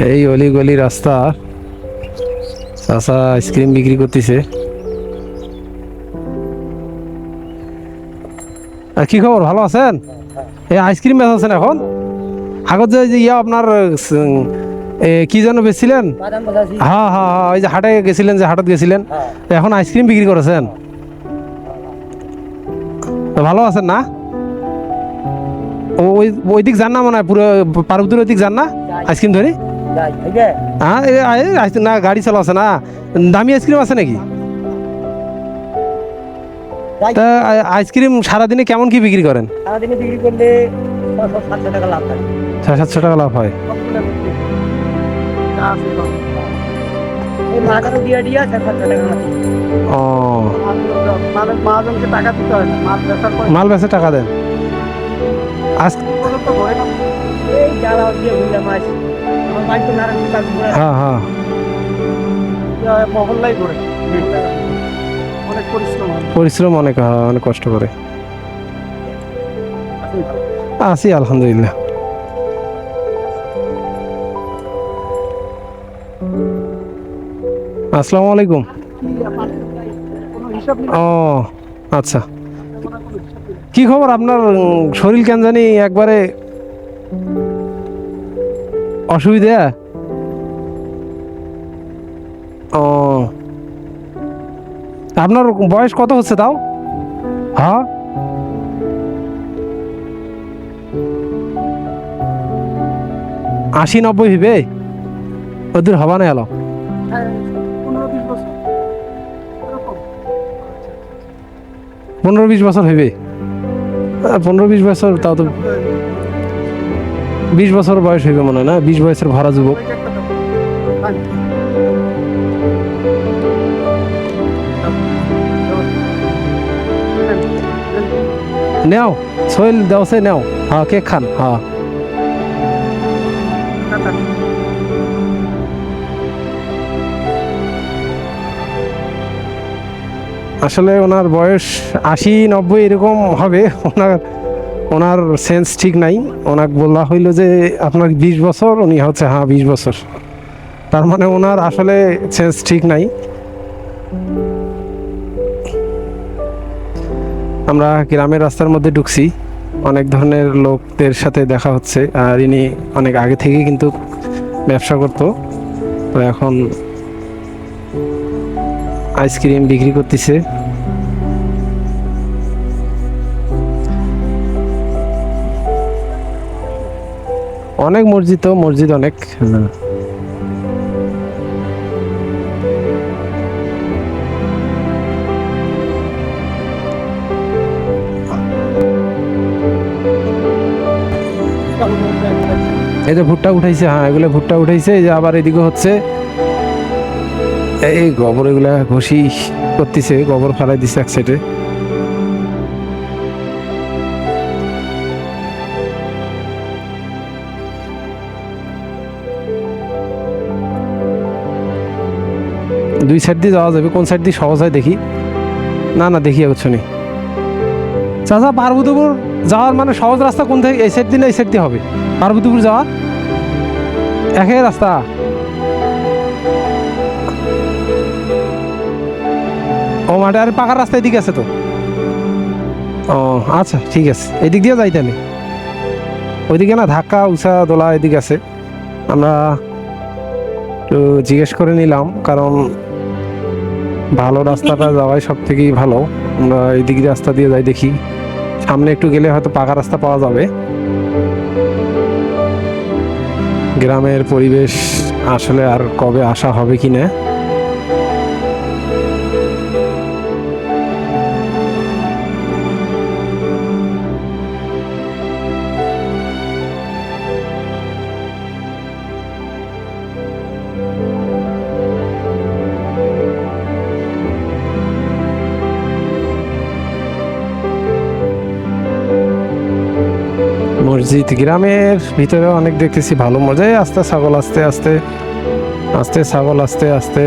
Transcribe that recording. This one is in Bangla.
এই অলি গলি রাস্তা। চাষা আইসক্রিম বিক্রি করতেছে। কি খবর? ভালো আছেন? এই আইসক্রিম বেচাচ্ছেন এখন? আগত যে ইয়া আপনার কি যেন বেচছিলেন হ্যাঁ হ্যাঁ হ্যাঁ ওই যে হাটে গেছিলেন যে, হাটত গেছিলেন। এখন আইসক্রিম বিক্রি করেছেন? ভালো আছেন না? ওই ওই দিক যান না মনে হয়, পুরো পার্বতীর ওই দিক যান না? আইসক্রিম ধরি? হ্যাঁ না গাড়ি চালা আছে না দামি আইসক্রিম আছে নাকি তা আইসক্রিম সারাদিনে কেমন কি বিক্রি করেন সারাদিনে বিক্রি করলে ছয় সাতশো টাকা লাভ হয় ও হয় মাল বেচে টাকা দেন আজ হ্যাঁ হ্যাঁ। মহল্লাই ঘুরে অনেক পরিশ্রম পরিশ্রম অনেক অনেক কষ্ট করে। আছি আলহামদুলিল্লাহ। আসসালামু আলাইকুম। ও আচ্ছা। কি খবর? আপনার শরীর কেন জানি একবারে অসুবিধা? ও। আপনার বয়স কত হচ্ছে তাও? হ্যাঁ? আশি নব্বই হইবে ওদের হবা না এলো। পনেরো বিশ বছর। হইবে পনেরো, বিশ বছর, তাও তো বিশ বছর বয়স হইবে মনে হয় না? বিশ বয়সের ভরা যুবক। নেও, সোহেল দেও সে নেও। হ্যাঁ কেক খান হ্যাঁ। আসলে ওনার বয়স আশি, নব্বই এরকম হবে। ওনার ওনার সেন্স ঠিক নাই। ওনাকে বলা হইল যে আপনার বিশ বছর, উনি হচ্ছে হ্যাঁ বিশ বছর। তার মানে ওনার আসলে সেন্স ঠিক নাই। আমরা গ্রামের রাস্তার মধ্যে ঢুকছি। অনেক ধরনের লোকদের সাথে দেখা হচ্ছে। আর ইনি অনেক আগে থেকে কিন্তু ব্যবসা করতো। তো এখন আইসক্রিম বিক্রি করতেছে। অনেক মসজিদ তো, মসজিদ অনেক। এই যে ভুট্টা উঠাইছে হ্যাঁ এগুলো ভুট্টা উঠাইছে, এই যে আবার এদিকে হচ্ছে এই গোবর এগুলা ঘষি করতেছে, গোবর ফেলাই দিছে এক সাইডে দুই সাইড দিয়ে যাওয়া যাবে, কোন সাইড দিয়ে সহজ হয় দেখি। না না, দেখি এগোচ্ছ নি চাচা, পার্বতীপুর যাওয়ার মানে সহজ রাস্তা কোন থেকে? এই সাইড দিয়ে না এই সাইড দিয়ে হবে। পার্বতীপুর যাওয়ার একই রাস্তা। ও মাঠে আর পাকার রাস্তা এদিকে আছে তো? ও আচ্ছা ঠিক আছে। এদিক দিয়ে যাই তাহলে ওইদিকে না ধাক্কা উষা দোলা এদিকে আছে। আমরা একটু জিজ্ঞেস করে নিলাম কারণ ভালো রাস্তাটা যাওয়াই সব থেকেই ভালো। আমরা এদিক রাস্তা দিয়ে যাই দেখি। সামনে একটু গেলে হয়তো পাকা রাস্তা পাওয়া যাবে। গ্রামের পরিবেশ আসলে আর কবে আসা হবে কি না? মসজিদ গ্রামের ভিতরে অনেক দেখতেছি ভালো মজাই, আস্তে ছাগল আস্তে আস্তে আস্তে ছাগল আস্তে আস্তে।